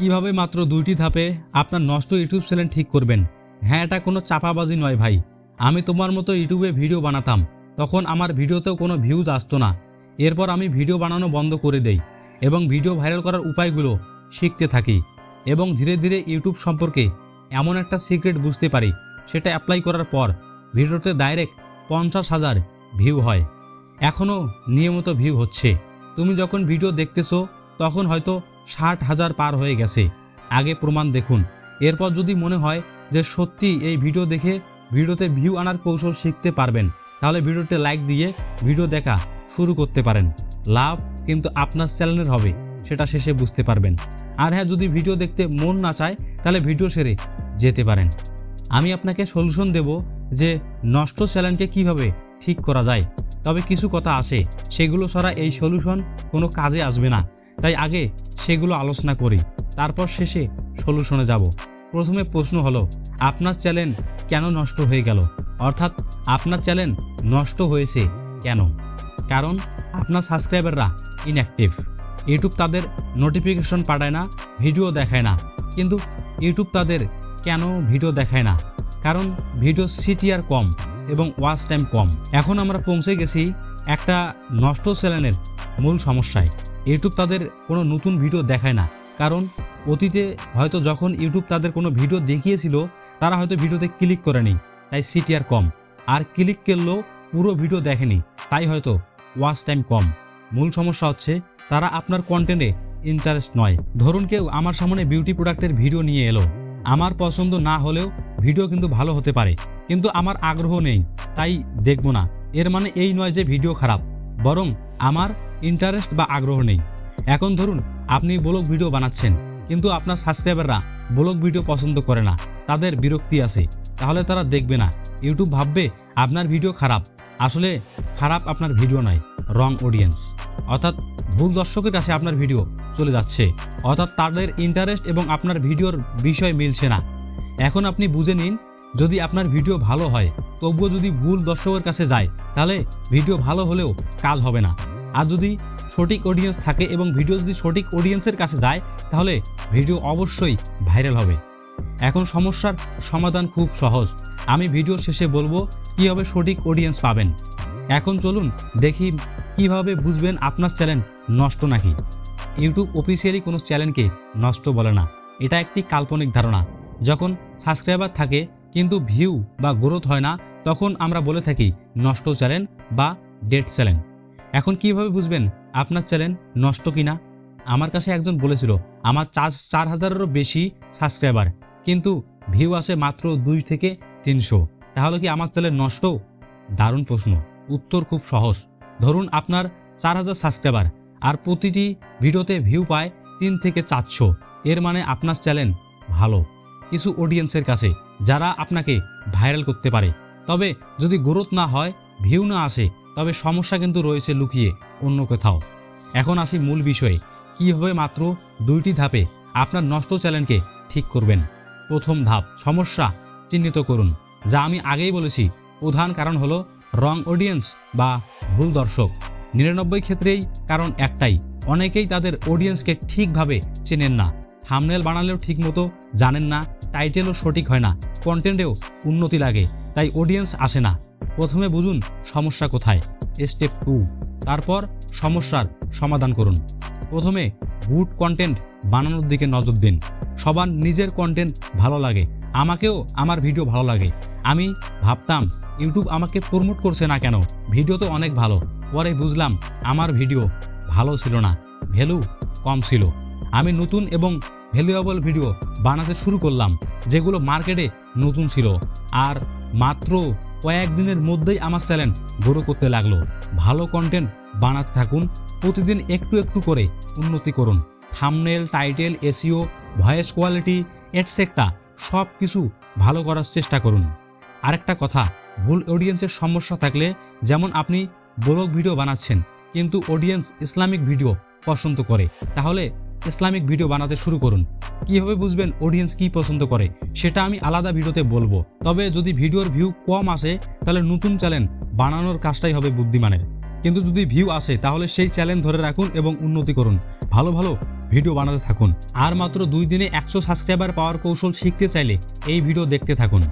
কীভাবে মাত্র দুইটি ধাপে আপনার নষ্ট ইউটিউব চ্যানেল ঠিক করবেন? হ্যাঁ এটা কোনো চাপাবাজি নয় ভাই। আমি তোমার মতো ইউটিউবে ভিডিও বানাতাম। তখন আমার ভিডিওতেও কোনো ভিউজ আসতো না। এরপর আমি ভিডিও বানানো বন্ধ করে দেই এবং ভিডিও ভাইরাল করার উপায়গুলো শিখতে থাকি এবং ধীরে ধীরে ইউটিউব সম্পর্কে এমন একটা সিক্রেট বুঝতে পারি, সেটা অ্যাপ্লাই করার পর ভিডিওতে ডাইরেক্ট পঞ্চাশ হাজার ভিউ হয়। এখনও নিয়মিত ভিউ হচ্ছে। তুমি যখন ভিডিও দেখতেছো, তখন হয়তো ষাট হাজার পার হয়ে গেছে। আগে প্রমাণ দেখুন। এরপর যদি মনে হয় যে সত্যি এই ভিডিও দেখে ভিডিওতে ভিউ আনার কৌশল শিখতে পারবেন, তাহলে ভিডিওতে লাইক দিয়ে ভিডিও দেখা শুরু করতে পারেন। লাভ কিন্তু আপনার চ্যানেলের হবে, সেটা শেষে বুঝতে পারবেন। আর হ্যাঁ যদি ভিডিও দেখতে মন না চায়, তাহলে ভিডিও সেরে যেতে পারেন। আমি আপনাকে সলিউশন দেব যে নষ্ট চ্যানেলকে কীভাবে ঠিক করা যায়। তবে কিছু কথা আছে, সেগুলো ছাড়া এই সলিউশন কোনো কাজে আসবে না। তাই আগে সেগুলো আলোচনা করি। তারপর শেষে সলিউশনে যাব। প্রথমে প্রশ্ন হলো, আপনার চ্যানেল কেন নষ্ট হয়ে গেল? অর্থাৎ আপনার চ্যানেল নষ্ট হয়েছে কেন? কারণ আপনার সাবস্ক্রাইবাররা ইনঅ্যাক্টিভ ইউটিউব তাদের নোটিফিকেশন পাঠায় না ভিডিও দেখায় না। কিন্তু ইউটিউব তাদের কেন ভিডিও দেখায় না? কারণ ভিডিও সিটিআর কম এবং ওয়াচ টাইম কম। এখন আমরা পৌঁছে গেছি একটা নষ্ট চ্যানেলের মূল সমস্যায়। ইউটিউব তাদের কোনো নতুন ভিডিও দেখায় না। কারণ অতীতে হয়তো যখন ইউটিউব তাদের কোনো ভিডিও দেখিয়েছিল, তারা হয়তো ভিডিওতে ক্লিক করেনি তাই সিটিআর কম। আর ক্লিক করলেও পুরো ভিডিও দেখেনি। তাই হয়তো ওয়াচ টাইম কম। মূল সমস্যা হচ্ছে, তারা আপনার কন্টেন্টে ইন্টারেস্ট নয়। ধরুন কেউ আমার সামনে বিউটি প্রোডাক্টের ভিডিও নিয়ে এলো। আমার পছন্দ না হলেও ভিডিও কিন্তু ভালো হতে পারে। কিন্তু আমার আগ্রহ নেই। তাই দেখব না। এর মানে এই নয় যে ভিডিও খারাপ। বরং আমার ইন্টারেস্ট বা আগ্রহ নেই। এখন ধরুন, আপনি ব্লগ ভিডিও বানাচ্ছেন, কিন্তু আপনার সাবস্ক্রাইবাররা ব্লগ ভিডিও পছন্দ করে না, তাদের বিরক্তি আছে, তাহলে তারা দেখবে না। ইউটিউব ভাববে আপনার ভিডিও খারাপ। আসলে খারাপ আপনার ভিডিও নয় রং অডিয়েন্স অর্থাৎ ভুল দর্শকের কাছে আপনার ভিডিও চলে যাচ্ছে। অর্থাৎ তাদের ইন্টারেস্ট এবং আপনার ভিডিওর বিষয় মিলছে না। এখন আপনি বুঝে নিন যদি আপনার ভিডিও ভালো হয়, তবুও যদি ভুল দর্শকের কাছে যায়, তাহলে ভিডিও ভালো হলেও কাজ হবে না। আর যদি সঠিক অডিয়েন্স থাকে এবং ভিডিও যদি সঠিক অডিয়েন্সের কাছে যায়, তাহলে ভিডিও অবশ্যই ভাইরাল হবে। এখন সমস্যার সমাধান খুব সহজ। আমি ভিডিওর শেষে বলব, কীভাবে সঠিক অডিয়েন্স পাবেন? এখন চলুন দেখি কীভাবে বুঝবেন আপনার চ্যানেল নষ্ট নাকি। ইউটিউব অফিসিয়ালি কোনো চ্যানেলকে নষ্ট বলে না। এটা একটি কাল্পনিক ধারণা। যখন সাবস্ক্রাইবার থাকে কিন্তু ভিউ বা গ্রোথ হয় না, তখন আমরা বলে থাকি, নষ্ট চ্যানেল বা ডেড চ্যানেল। এখন কীভাবে বুঝবেন আপনার চ্যানেল নষ্ট কিনা? আমার কাছে একজন বলেছিল, আমার চার চার হাজারেরও বেশি সাবস্ক্রাইবার, কিন্তু ভিউ আসে মাত্র দুই থেকে তিনশো। তাহলে কি আমার চ্যানেল নষ্ট? দারুণ প্রশ্ন। উত্তর খুব সহজ। ধরুন আপনার চার হাজার সাবস্ক্রাইবার, আর প্রতিটি ভিডিওতে ভিউ পায় তিন থেকে চারশো। এর মানে আপনার চ্যানেল ভালো। কিছু অডিয়েন্সের কাছে, যারা আপনাকে ভাইরাল করতে পারে। তবে যদি গ্রোথ না হয় ভিউ না আসে, তবে সমস্যা কিন্তু রয়েছে লুকিয়ে অন্য কোথাও। এখন আসি মূল বিষয়ে। কীভাবে মাত্র দুইটি ধাপে আপনার নষ্ট চ্যানেলকে ঠিক করবেন? প্রথম ধাপ, সমস্যা চিহ্নিত করুন। যা আমি আগেই বলেছি। প্রধান কারণ হলো রং অডিয়েন্স বা ভুল দর্শক। নিরানব্বই ক্ষেত্রেই কারণ একটাই, অনেকেই তাদের অডিয়েন্সকে ঠিকভাবে চেনেন না। থামনেল বানালেও ঠিকমতো জানেন না টাইটেলও সঠিক হয় না কন্টেন্টেও উন্নতি লাগে, তাই অডিয়েন্স আসে না। প্রথমে বুঝুন সমস্যা কোথায় স্টেপ টু তারপর সমস্যার সমাধান করুন। প্রথমে গুড কন্টেন্ট বানানোর দিকে নজর দিন। সবার নিজের কন্টেন্ট ভালো লাগে। আমাকেও আমার ভিডিও ভালো লাগে। আমি ভাবতাম ইউটিউব আমাকে প্রমোট করছে না কেন? ভিডিও তো অনেক ভালো। পরে বুঝলাম, আমার ভিডিও ভালো ছিল না। ভ্যালু কম ছিল। আমি নতুন এবং ভ্যালুয়েবল ভিডিও বানাতে শুরু করলাম, যেগুলো মার্কেটে নতুন ছিল। আর মাত্র কয়েকদিনের মধ্যেই আমার চ্যানেল গ্রো করতে লাগল। ভালো কন্টেন্ট বানাতে থাকুন, প্রতিদিন একটু একটু করে উন্নতি করুন। Thumbnail title S E O voice quality etcetera সব কিছু ভালো করার চেষ্টা করুন। আরেকটা কথা, ভুল অডিয়েন্সের সমস্যা থাকলে যেমন আপনি ব্লগ ভিডিও বানাচ্ছেন, কিন্তু অডিয়েন্স ইসলামিক ভিডিও পছন্দ করে, তাহলে ইসলামিক ভিডিও বানাতে শুরু করুন। কীভাবে বুঝবেন অডিয়েন্স কি পছন্দ করে, সেটা আমি আলাদা ভিডিওতে বলব। তবে যদি ভিডিওর ভিউ কম আসে, তাহলে নতুন চ্যানেল বানানোর কাজটাই হবে বুদ্ধিমানের। কিন্তু যদি ভিউ আসে, তাহলে সেই চ্যালেঞ্জ ধরে রাখুন এবং উন্নতি করুন। ভালো ভালো ভিডিও বানাতে থাকুন। আর মাত্র দুই দিনে একশো সাবস্ক্রাইবার পাওয়ার কৌশল শিখতে চাইলে এই ভিডিও দেখতে থাকুন।